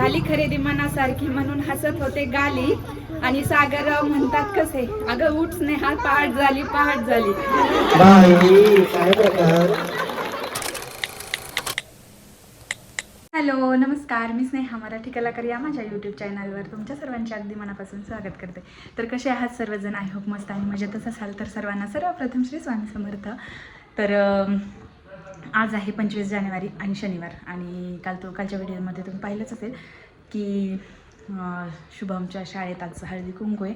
झाली खरेदी मनासारखी म्हणून हसत होते गाली. आणि सागरराव म्हणतात कसे? अगं उठ स्नेहा पहाट झाली पहाट झाली. बाई काय प्रकार? हॅलो नमस्कार. मी स्नेहा मराठी कलाकार या माझ्या यूट्यूब चॅनलवर तुमच्या सर्वांचे अगदी मनापासून स्वागत करते. तर कसे आहात सर्वजण? आय होप मस्त आणि मजेतच असाल तर सर्वांना सर्वप्रथम श्री स्वामी समर्थ. तर आज आहे पंचवीस जानेवारी आणि शनिवार. आणि काल तो कालच्या व्हिडिओमध्ये तुम्ही पाहिलंच असेल की शुभमच्या शाळेत आज हळदी कुंकू आहे.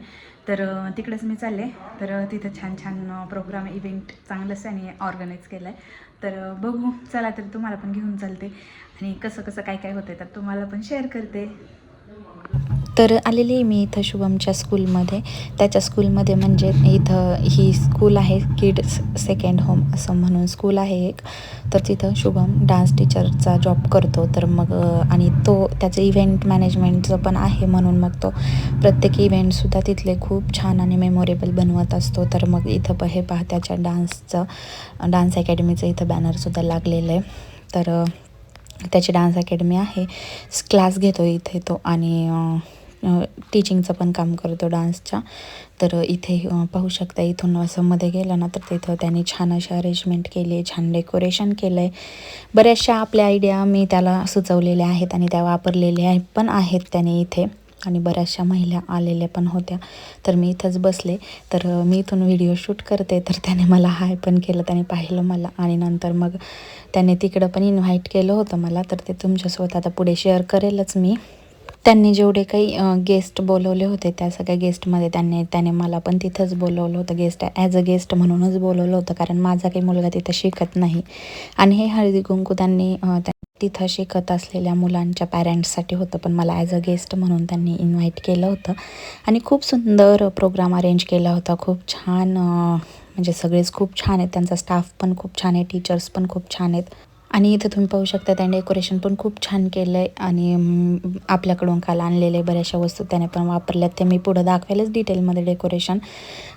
तर तिकडेच मी चालले. तर तिथं छान छान प्रोग्राम इव्हेंट चांगलंच त्यांनी ऑर्गनाईज केलं आहे तर बघू. चला तर तुम्हाला पण घेऊन चालते. आणि कसं कसं काय काय होतं तर तुम्हाला पण शेअर करते. तर आलेली आहे मी इथं शुभमच्या स्कूलमध्ये. त्याच्या स्कूलमध्ये म्हणजे इथं ही स्कूल आहे किड्स सेकंड होम असं म्हणून स्कूल आहे एक. तर तिथं शुभम डान्स टीचरचा जॉब करतो. तर मग आणि तो त्याचं इव्हेंट मॅनेजमेंटचं पण आहे म्हणून मग तो प्रत्येक इव्हेंटसुद्धा तिथले खूप छान आणि मेमोरेबल बनवत असतो. तर मग इथं प हे पहा त्याच्या डान्सचं डान्स अकॅडमीचं इथं बॅनरसुद्धा लागलेलं आहे. तर त्याची डान्स अकॅडमी आहे. क्लास घेतो इथे तो आणि टीचिंगचं पण काम करतो डान्सच्या. तर इथे पाहू शकता इथून असं मध्ये गेलं ना तर तिथं त्यांनी छान अशा अरेंजमेंट केली आहे छान डेकोरेशन केलं आहे बऱ्याचशा आपल्या आयडिया मी त्याला सुचवलेल्या आहेत आणि त्या वापरलेल्या पण आहेत त्याने इथे. आणि बऱ्याचशा महिला आलेल्या पण होत्या. तर मी इथंच बसले. तर मी इथून व्हिडिओ शूट करते. तर त्याने मला हाय पण केलं त्याने पाहिलं मला. आणि नंतर मग त्याने तिकडं पण इन्व्हाइट केलं होतं मला. तर ते तुमच्यासोबत आता पुढे शेअर करेलच मी. त्यांनी जेवढे काही गेस्ट बोलवले होते त्या सगळ्या गेस्टमध्ये त्यांनी त्याने मला पण तिथंच बोलवलं होतं गेस्ट ॲज अ गेस्ट म्हणूनच बोलवलं होतं कारण माझा काही मुलगा तिथं शिकत नाही. आणि हे हळदी कुंकू त्यांनी त्या- तिथं शिकत असलेल्या मुलांच्या पॅरेंट्ससाठी होतं पण मला ॲज अ गेस्ट म्हणून त्यांनी इन्व्हाइट केलं होतं. आणि खूप सुंदर प्रोग्राम अरेंज केला होता खूप छान म्हणजे सगळेच खूप छान आहेत त्यांचा स्टाफ पण खूप छान आहे टीचर्स पण खूप छान आहेत. आणि इथं तुम्ही पाहू शकता त्याने डेकोरेशन पण खूप छान केलं आहे आणि आपल्याकडून काल आणलेले बऱ्याचशा वस्तू त्याने पण वापरल्यात. ते मी पुढं दाखवायलाच डिटेलमध्ये डेकोरेशन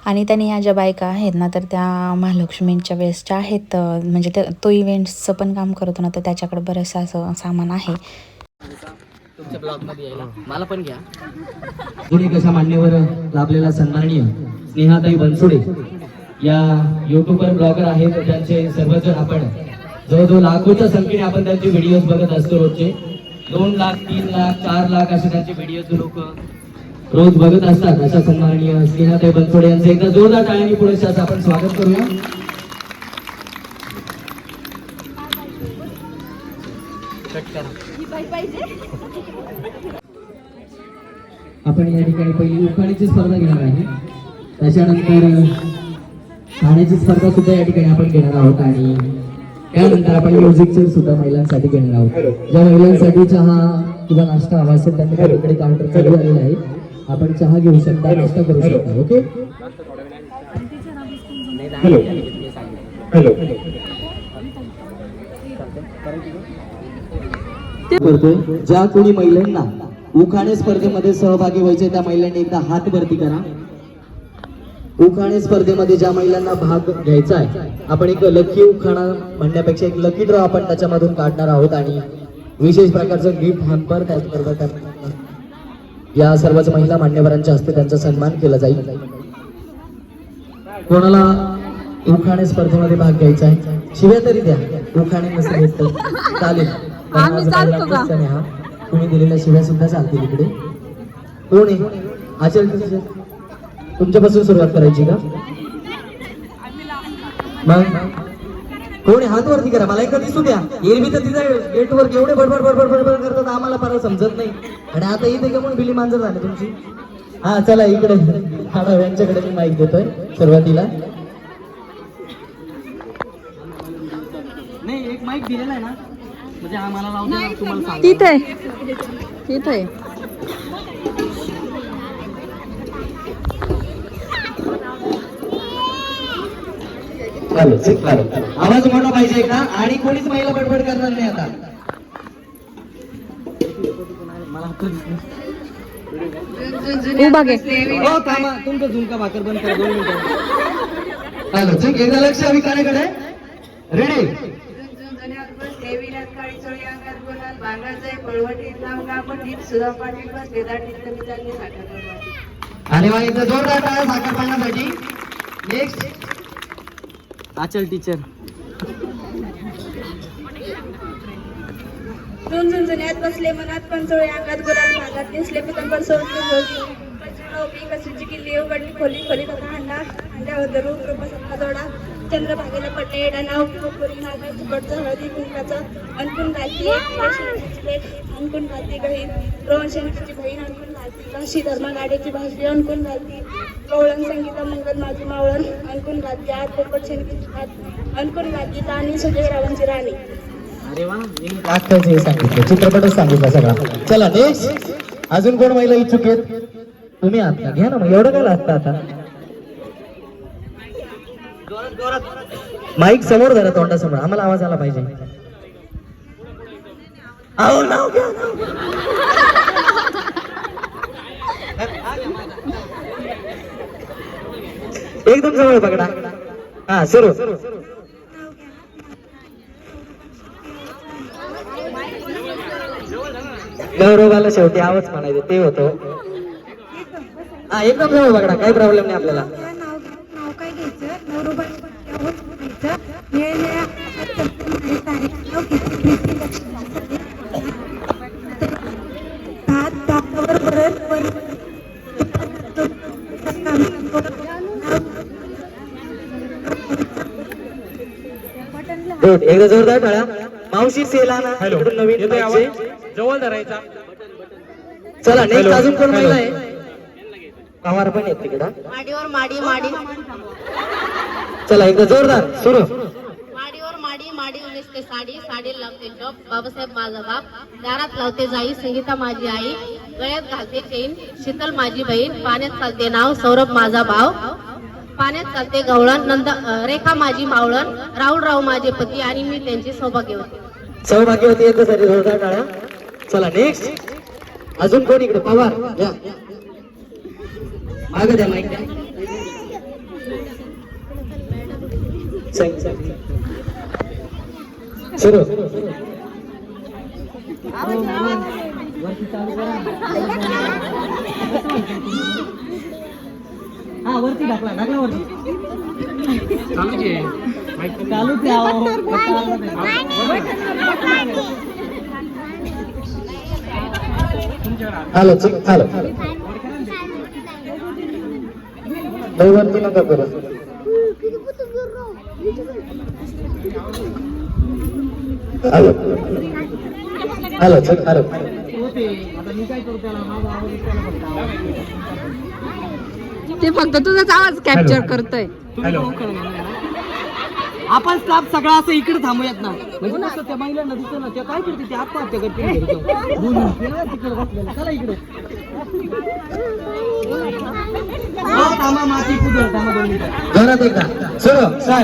आणि त्याने ह्या ज्या बायका आहेत ना तर त्या महालक्ष्मींच्या वेळेसच्या आहेत म्हणजे ते तो इव्हेंट्सचं पण काम करतो ना तर त्याच्याकडे बरंचसं असं सामान आहे. तुमच्या ब्लॉगमध्ये यायला. मला पण घ्या. कशा मान्यवर लाभलेला सन्माननीय स्नेहाताई बनसोडे. या युट्यूबर ब्लॉगर आहेत त्यांचे सर्वजण आपण जवळजवळ लाखोच्या संख्येने आपण त्यांचे व्हिडिओज बघत असतो रोजचे. दोन लाख तीन लाख चार लाख असे त्यांचे व्हिडिओज लोक रोज बघत असतात. अशा सन्माननीय स्नेहाताई बनसोडे यांचं एकदा जोरदार टाळ्यांनी पुढे आपण स्वागत करूया. आपण या ठिकाणी पहिली उखाणीची स्पर्धा घेणार आहे. त्याच्यानंतर खाण्याची स्पर्धा सुद्धा या ठिकाणी आपण घेणार आहोत आणि त्यानंतर आपण म्युझिकचे सुद्धा महिलांसाठी घेणार आहोत. ज्या महिलांसाठी चहा किंवा नाश्ता हवा असेल त्यांनी तिकडे काउंटर चालू झालेला आहे. आपण चहा घेऊ शकता नाश्ता करू शकता ओके. करतोय. ज्या कोणी महिलांना उखाणे स्पर्धेमध्ये सहभागी व्हायचे त्या महिलांनी एकदा हात वरती करा. उखाणे स्पर्धेमध्ये ज्या महिलांना भाग घ्यायचा आहे आपण एक लकी उखाणा म्हणण्यापेक्षा एक लकी ड्रॉ आपण त्याच्यामधून काढणार आहोत आणि विशेष प्रकारचं गिफ्ट हॅम्पर त्यांना या सर्वच महिला मान्यवरांच्या हस्ते त्यांचा सन्मान केला जाईल. कोणाला उखाणे स्पर्धेमध्ये भाग घ्यायचा आहे? शिव्या तरी द्या. उखाणे नसेल चालेल. तुम्ही दिलेल्या शिव्या सुद्धा चालतील इकडे. कोण आहे? तुमच्यापासून सुरुवात करायची का? मग? कोण हात वरती करा मला एका दिसू द्या. एरवी तर तिचा गेट वर एवढे बडबड बडबड बडबड करतात आम्हाला फार समजत नाही. आणि आता इथे का म्हणून बिली मांजर झाली तुमची? हा चला इकडे. हा यांच्याकडे मी माईक देतोय सुरुवातीला. नाही एक माईक दिलेला आहे ना. म्हणजे हा मला लावतो ना, तुम्हाला सांगा तिथे आवाज मोठा पाहिजे एकदा. आणि कोणीच महिला बडबड करणार नाही आता. उभा घे. हो थांबा. तुमचं झुणका भाकर बंद करा. दोन मिनिटं. एकदा लक्ष अभिकाऱ्याकडे रेडी वा एकदा जोरदार साखर पाडण्यासाठी नेक्स्ट आचल टीचर. दोन झुंझुन्यात बसले मनात पंचोळे अंगात गुलाल भागात दिसले पितंबर सोडले कसूची किल्ली उघडली खोली खोली कथा हंडा हंड्यावर धरू कृपसत्ता जोडा. चंद्रभागेला पडले एडा नाव कोकरी नागा फुकटचं हळदी कुंकाचं अनकुन घालती अनकुन घालती गहीन बहीण अनकून घालती काशी धर्मा गाडीची भाषी अनकुन घालती कवळण संगीता मंगल माझी मावळण अनकुन घालती आत पोपट शेणकीची हात अनकुन घालती ताणी सुजयरावांची राणी. अरे वा हे सांगितलं. चित्रपटच सांगितला सगळा. चला नेक्स्ट अजून कोण महिला इच्छुक आहेत? तुम्ही आहात का घ्या ना मग. एवढं काय लागतं आता? माईक समोर धरा तोंडासमोर. आम्हाला आवाज आला पाहिजे. अहो नाव घ्या. एकदम जवळ पकडा हा सुरू गौरवाला शेवटी आवाज म्हणायचं ते होतो हा एकदम जवळ पकडा काही प्रॉब्लेम नाही आपल्याला नाव नाव काय घ्यायचं नवरोबा घ्यायचं निळ्या भात भातावर परत गुड एकदा जोरदार टाळा मावशी सेलाना इकडून नवीन. जवळ धरायचा. चला नेक्स्ट अजून कोण महिला आहे पवार पण आहेत तिकडं. माडीवर माडी माडी. चला एकदा जोरदार. सुरू. माडीवर माडी माडी नेसते साडी साडी लावते जॉब बाबासाहेब माझा बाप. दारात लावते जाई. संगीता माझी आई. गळ्यात घालते चेन शीतल माझी बहीण. पाण्यात चालते नाव. सौरभ माझा भाव. पाण्यात चालते गवळण. नंद रेखा माझी मावळण राहुल राव माझे पती आणि मी त्यांची सौभाग्यवती सौभाग्यवती एकदा साठी जोरदार टाळा चला नेक्स्ट अजून कोण इकडे? पवार. या. माग द्या माईक. सुरू. हा वरती ढाकला ढाकला वरती चालूच आहे अहो. हॅलो चल. हॅलो. नाही वरती नका करू. हॅलो. हॅलो चल हॅलो होते आता मी काय करू त्याला माझा आवाज त्याला फक्त आवाज. ते फक्त तुझाच आवाज कॅप्चर करतोय. आपण स्टाफ सगळा असं इकडे थांबूयात ना. म्हणजे नसतं त्या महिलांना दिसतं ना त्या काय करते ते आत्महत्या करते. चला इकडे. हा, थांबा माती कुदळ थांबा दोन मिनिटं. एकदा सुरू सर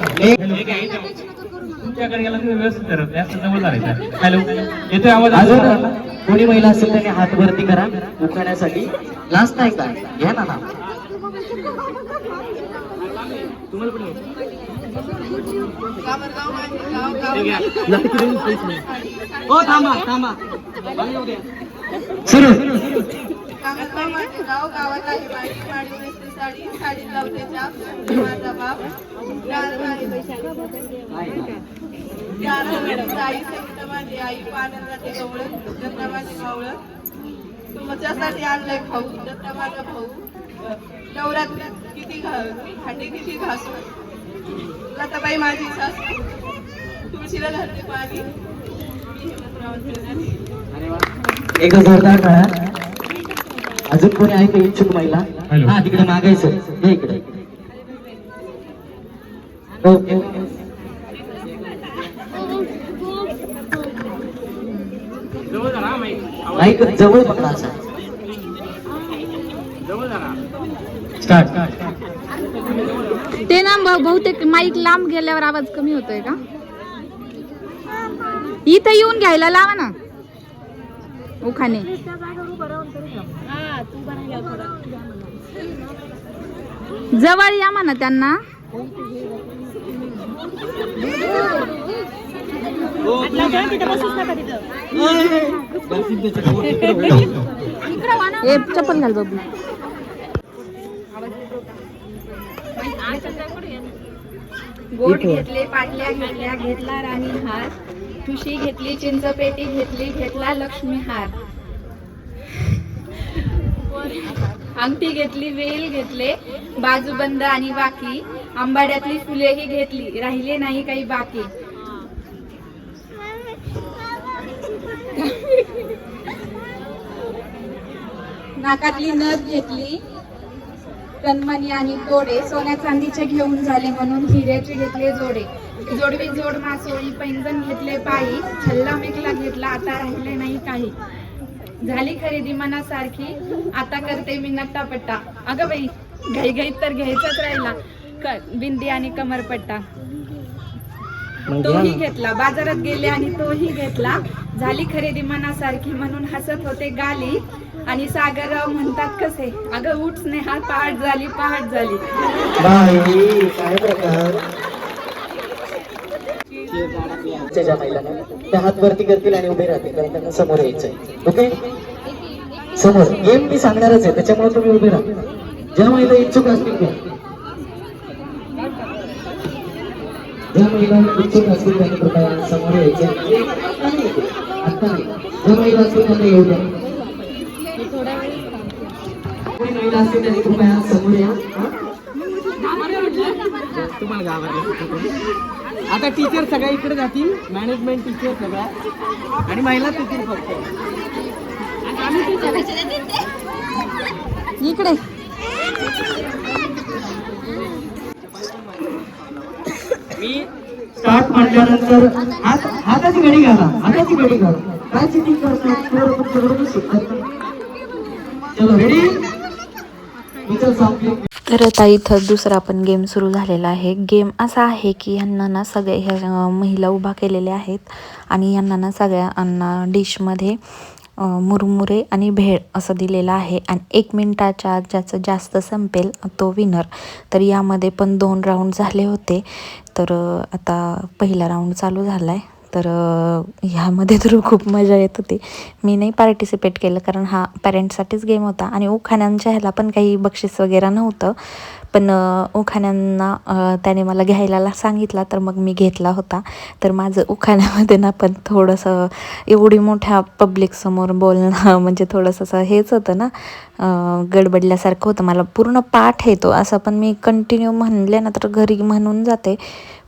व्यवस्थित धरा, जास्त जवळ धरायचा हॅलो. येतोय आवाज? अजून कोणी महिला असेल त्याने हात वरती करा. उखाण्यासाठी लास्ट नाही का? घ्या ना नाव. हो थांबा थांबा. येऊ गावात आहे माझी माडी नेसते साडी साडी लावते जाप माझा बाप आई संगीता माझी आई पाण्यात जाते दत्ता माझी मावळण तुमच्यासाठी आणलंय खाऊ दत्ता माझा भाऊ नवरात्र किती घा भांडी किती घासू लताबाई माझी सासू तुळशीला घालते पाणी एक जोरदार अजून कोणी आहे का इच्छुक महिला? हॅलो. हा तिकडे मागायचं. हे इकडे. हो, हो. जवळ पकडा असा. स्टार्ट ते ना बहुतेक माईक लांब गेल्यावर आवाज कमी होतोय का? इथं येऊन घ्यायला लावा ना. उखाणे जवळ या म्हणा त्यांना. ए चप्पल घाल बाबू गोड घेतले पाटल्या घेतल्या घेतला राणी हार ठुशी घेतली चिंचपेटी घेतली घेतला लक्ष्मी हार अंगठी घेतली वेल घेतले बाजूबंद आणि बाकी. आंबाड्यातली फुलेही घेतली राहिले नाही काही बाकी. नाकातली नथ घेतली. कणमणी आणि तोडे सोन्या चांदीचे घेऊन झाले म्हणून हिऱ्याचे घेतले जोडे. जोडवी जोड मासोळी पैंजण घेतले पायी. छल्ला मेकला घेतला आता राहिले नाही काही. झाली खरेदी मनासारखी. आता करते मी नट्टापट्टा. अगं बाई घाई घाईत तर घ्यायचाच राहिला. क- बिंदी आणि कमरपट्टा. तोही घेतला. बाजारात गेले आणि तोही घेतला. झाली खरेदी मनासारखी म्हणून हसत होते गाली. आणि सागरराव म्हणतात कसे? अगं उठ स्नेहा पहाट झाली पहाट झाली. काय प्रकार? ज्या महिलांना त्या हात वरती करतील आणि उभे राहतील कारण त्यांना समोर यायचंय. ओके समोर. गेम मी सांगणारच आहे त्याच्यामुळे तुम्ही उभे राहा. ज्या महिला इच्छुक असतील ज्या महिला इच्छुक असतील त्यांनी कृपया समोर यायचे आता नाही, आता नाही. ज्या महिला असतील त्यांना येऊ द्या. महिला असतील त्यांनी कृपया समोर या? तुम्हाला घाबरलं आता टीचर सगळ्या इकडे जातील मॅनेजमेंट टीचर सगळ्या आणि महिला येतील फक्त. इकडे. मी स्टार्ट म्हटल्यानंतर हात हाताची घडी घाला हाताची घडी घाला. काय चिटिंग करतात पोरं तुमच्याबरोबर शिकतात. चलो रेडी टीचर सांगते तर आता इथं दुसरा पण गेम सुरू झालेला आहे. गेम असा आहे की ह्यांना ना सगळ्या ह्या महिला उभा केलेल्या आहेत आणि यांना ना सगळ्यांना डिशमध्ये मुरमुरे आणि भेळ असं दिलेलं आहे. आणि एक मिनटाच्या आत ज्याचं जास्त संपेल तो विनर तर यामध्ये पण दोन राऊंड झाले होते. तर आता पहिला राऊंड चालू झाला आहे तर ह्यामध्ये तर खूप मजा येत होती. मी नाही पार्टिसिपेट केलं कारण हा पॅरेंट्ससाठीच गेम होता आणि उखाण्यांच्या ह्याला पण काही बक्षीस वगैरे नव्हतं. पण उखाण्यांना त्याने मला घ्यायला सांगितला तर मग मी घेतला होता. तर माझं उखाण्यामध्ये ना पण थोडंसं एवढी मोठ्या पब्लिकसमोर बोलणं म्हणजे थोडंसं असं हेच होतं ना. गडबडल्यासारखं होतं. मला पूर्ण पाठ येतो. असं पण मी कंटिन्यू म्हणले ना तर घरी म्हणून जाते.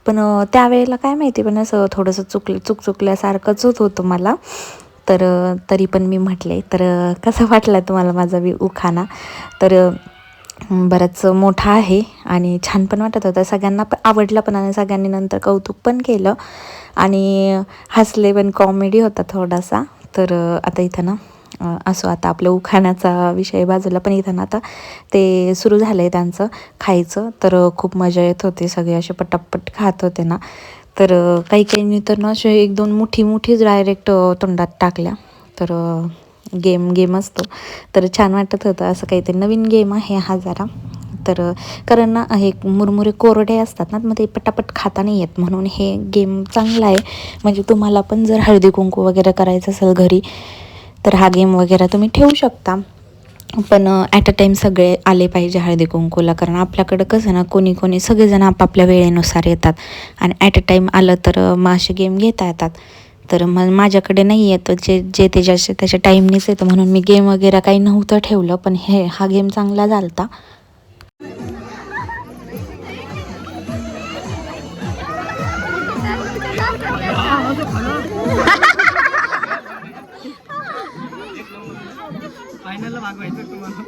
पण त्यावेळेला काय माहिती पण असं थोडंसं चुकलं चुक चुकल्यासारखंच होत होतं मला. तर तरी पण मी म्हटले तर कसा वाटला तुम्हाला माझा वि उखाना तर बरंच बराच मोठा आहे आणि छान पण वाटत होता. सगळ्यांना पण आवडला पण आणि सगळ्यांनी नंतर कौतुक पण केलं. आणि हसले पण कॉमेडी होता थोडासा. तर आता इथं ना असो आता आपलं उखाण्याचा विषय बाजूला पण इथं ना आता ते सुरू झालं आहे त्यांचं खायचं. तर खूप मजा येत होती सगळे. असे पटापट खात होते ना. तर काही काहींनी तर ना असे एक दोन मुठी मुठीच डायरेक्ट तोंडात टाकल्या. तर गेम गेम असतो. तर छान वाटत होतं. असं काहीतरी नवीन गेम आहे हा जरा. तर कारण ना हे मुरमुरे कोरडे असतात ना मग ते पटापट खाता नाही येत. म्हणून हे गेम चांगला आहे. म्हणजे तुम्हाला पण जर हळदी कुंकू वगैरे करायचं असेल घरी तर हा गेम वगैरे तुम्ही ठेवू शकता. पण ॲट अ टाईम सगळे आले पाहिजे हळदी कुंकूला. कारण आपल्याकडं कसं ना कोणी कोणी सगळेजण आपापल्या वेळेनुसार येतात. आणि ॲट अ टाईम आलं तर मग असे गेम घेता येतात. तर मग माझ्याकडे नाही येतं जे जे ते त्याच्या टाईमनीच येतं. म्हणून मी गेम वगैरे काही नव्हतं ठेवलं पण हे हा गेम चांगला झाला भागवायचं तुम्हाला.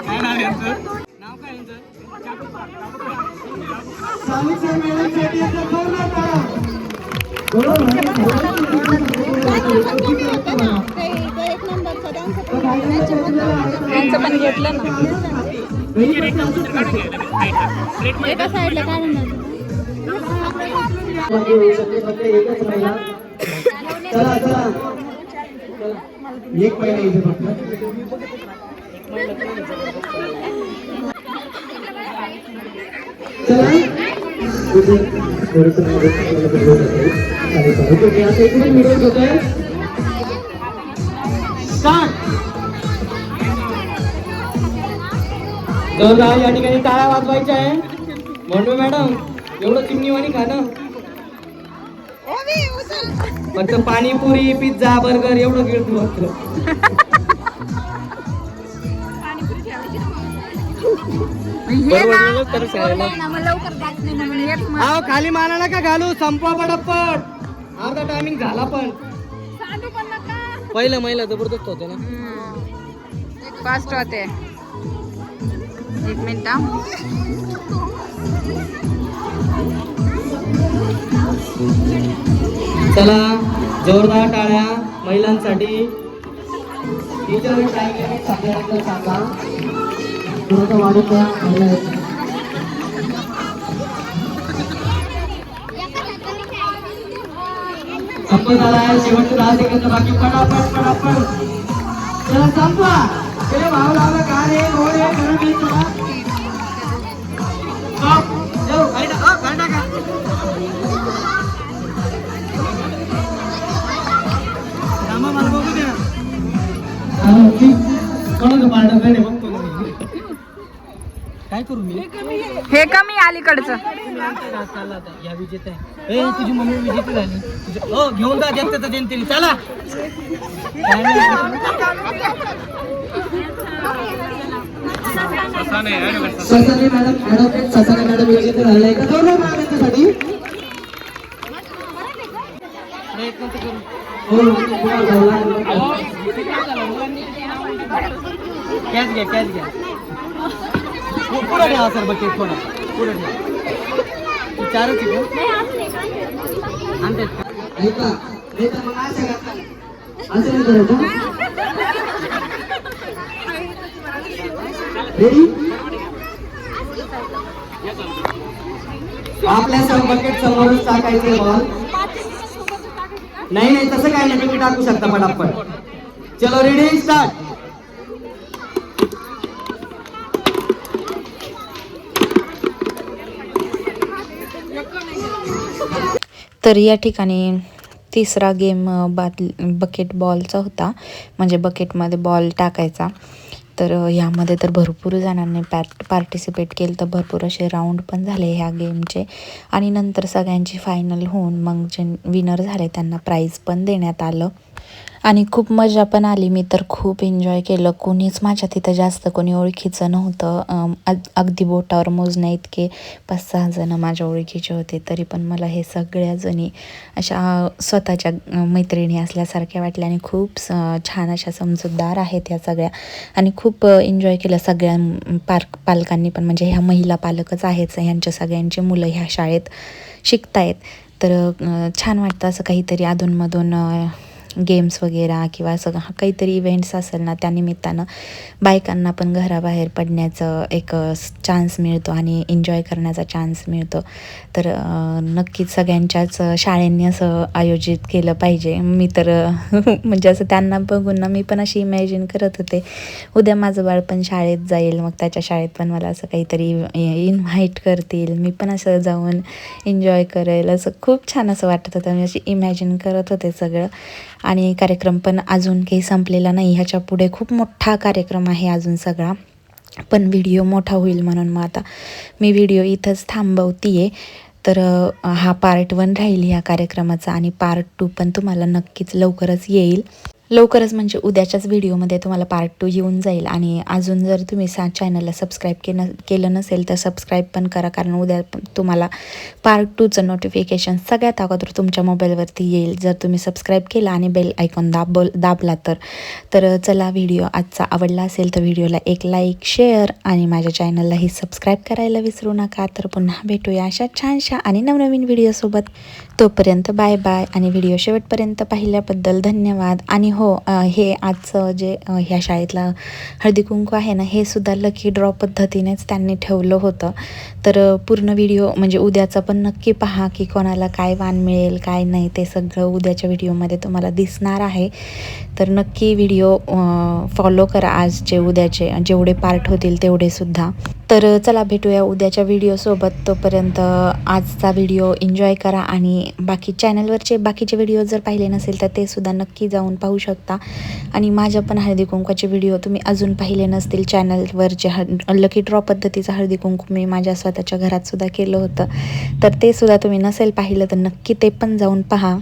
काय नाव यांचं? नाव काय यांचं? पण घेतलं ना. एका साईडला काढून एकच महिला चला चला. एक महिला इथे फक्त स्टार्ट या ठिकाणी टाळ्या वाजवायच्या आहे. म्हणतो मॅडम एवढं चिमणीवाणी खा ना. फक्त पाणीपुरी पिझ्झा बर्गर एवढं गिळतो फक्त बरोबर तर शाळेला अहो खाली माना नका घालू? संपवा पटपट. अर्धा टायमिंग झाला पण. पहिलं महिला जबरदस्त होते ना. फास्ट होते. एक मिनिट चला जोरदार टाळ्या महिलांसाठी. टीचर सांगा. दुर्ग वाढून द्या महिला आहेत. संपत आला आहे. शेवटचे दहा सेकंद बाकी. पटापट पटापट. चला संपवा. ए भाव लावला का रे? घोडे करत आहे चला. Stop. जाऊ, खाली टाक. हो, खाली टाका. थांबा, मला बघू द्या. हा, ठीक. कोणाचं पार्ट आहे रे बघतो मी. काय करू मी? हे कमी अलीकडचं. चालला आता या विजेत आहे. ए तुझी मम्मी विजेती झाली. तुझी- हो घेऊन जा जनतेचं जनतेने चला काय नाही. Sasane advocate Sasane madam advocate Sasane madam विजेते झाले. आहे का दोन मॅम यांच्यासाठी प्रयत्न तर करू. हो. कॅच घ्या कॅच घ्या पुढं ठेवा सर बकेट थोडं. पुढं ठेवा. चारच आपल्या सर बकेट समोरच टाकायचे बॉल नाही नाही तसं काय नाही तुम्ही टाकू शकता पटापट. चलो रेडी स्टार्ट तर या ठिकाणी तिसरा गेम बात बकेट बॉलचा होता. म्हणजे बकेटमध्ये बॉल टाकायचा. तर ह्यामध्ये तर भरपूर जणांनी पॅट पार्टिसिपेट केलं तर भरपूर असे राऊंड पण झाले ह्या गेमचे. आणि नंतर सगळ्यांची फायनल होऊन मग जे विनर झाले त्यांना प्राईज पण देण्यात आलं. आणि खूप मजा पण आली. मी तर खूप एन्जॉय केलं. कोणीच माझ्या तिथं जास्त कोणी ओळखीचं नव्हतं. अगदी बोटावर मोजण्या इतके पाच सहा जणं माझ्या ओळखीचे होते. तरी पण मला हे सगळ्याजणी अशा स्वतःच्या मैत्रिणी असल्यासारख्या वाटल्या आणि खूप स- छान अशा समजूतदार आहेत या सगळ्या. आणि खूप एन्जॉय केलं सगळ्या पार्क पालकांनी पण. म्हणजे ह्या महिला पालकच आहेत ह्यांच्या सगळ्यांची मुलं ह्या शाळेत शिकतायत. तर छान वाटतं असं काहीतरी अधूनमधून गेम्स वगैरे किंवा असं हा काहीतरी इव्हेंट्स असेल ना त्यानिमित्तानं बायकांना पण घराबाहेर पडण्याचं एक चान्स मिळतो आणि एन्जॉय करण्याचा चान्स मिळतो. तर नक्कीच सगळ्यांच्याच शाळेंनी असं आयोजित केलं पाहिजे. मी तर म्हणजे असं त्यांना बघून ना मी पण अशी इमॅजिन करत होते. उद्या माझं बाळ पण शाळेत जाईल मग त्याच्या शाळेत पण मला असं काहीतरी इन्व्हाइट करतील. मी पण असं जाऊन एन्जॉय करेल. असं खूप छान असं वाटत होतं. मी अशी इमॅजिन करत होते सगळं. आणि कार्यक्रम पण अजून काही संपलेला नाही. ह्याच्या पुढे खूप मोठा कार्यक्रम आहे अजून सगळा. पण व्हिडिओ मोठा होईल म्हणून मग आता मी व्हिडिओ इथंच थांबवते आहे तर हा पार्ट वन राहील ह्या कार्यक्रमाचा आणि पार्ट टू पण तुम्हाला नक्कीच लवकरच येईल. लवकरच म्हणजे उद्याच्याच व्हिडिओमध्ये तुम्हाला पार्ट टू येऊन जाईल. आणि अजून जर तुम्ही सा चॅनलला सबस्क्राईब केलं केलं नसेल तर सबस्क्राईब पण करा. कारण उद्या तुम्हाला पार्ट टूचं नोटिफिकेशन सगळ्यात अगोदर तुमच्या मोबाईलवरती येईल. जर तुम्ही सबस्क्राईब केला आणि बेल आयकॉन दाबल दाबला तर तर चला व्हिडिओ आजचा आवडला असेल तर व्हिडिओला एक लाईक शेअर आणि माझ्या चॅनललाही सबस्क्राईब करायला विसरू नका. तर पुन्हा भेटूया अशा छानशा आणि नवनवीन व्हिडिओसोबत तोपर्यंत बाय बाय आणि व्हिडिओ शेवटपर्यंत पाहिल्याबद्दल धन्यवाद. आणि हो हे आजचं जे ह्या शाळेतला हळदी कुंकू आहे ना हे सुद्धा लकी ड्रॉ पद्धतीनेच त्यांनी ठेवलं होतं. तर पूर्ण व्हिडिओ म्हणजे उद्याचा पण नक्की पहा की कोणाला काय वाण मिळेल काय नाही ते सगळं उद्याच्या व्हिडिओमध्ये तुम्हाला दिसणार आहे. तर नक्की व्हिडिओ फॉलो करा आजचे उद्याचे जेवढे पार्ट होतील तेवढे सुद्धा तर चला भेटूया उद्याच्या व्हिडिओसोबत तोपर्यंत आजचा व्हिडिओ एन्जॉय करा आणि बाकी चॅनलवरचे बाकीचे व्हिडिओ जर पाहिले नसेल तर ते सुद्धा नक्की जाऊन पाहू शकता. आणि माझ्या पण हळदी कुंकवाचे व्हिडिओ तुम्ही अजून पाहिले नसतील चॅनलवरचे हळ लकी ड्रॉ पद्धतीचं हळदी कुंकू मी माझ्या स्वतःच्या घरातसुद्धा केलं होतं. तर ते सुद्धा तुम्ही नसेल पाहिलं तर नक्की ते पण जाऊन पहा.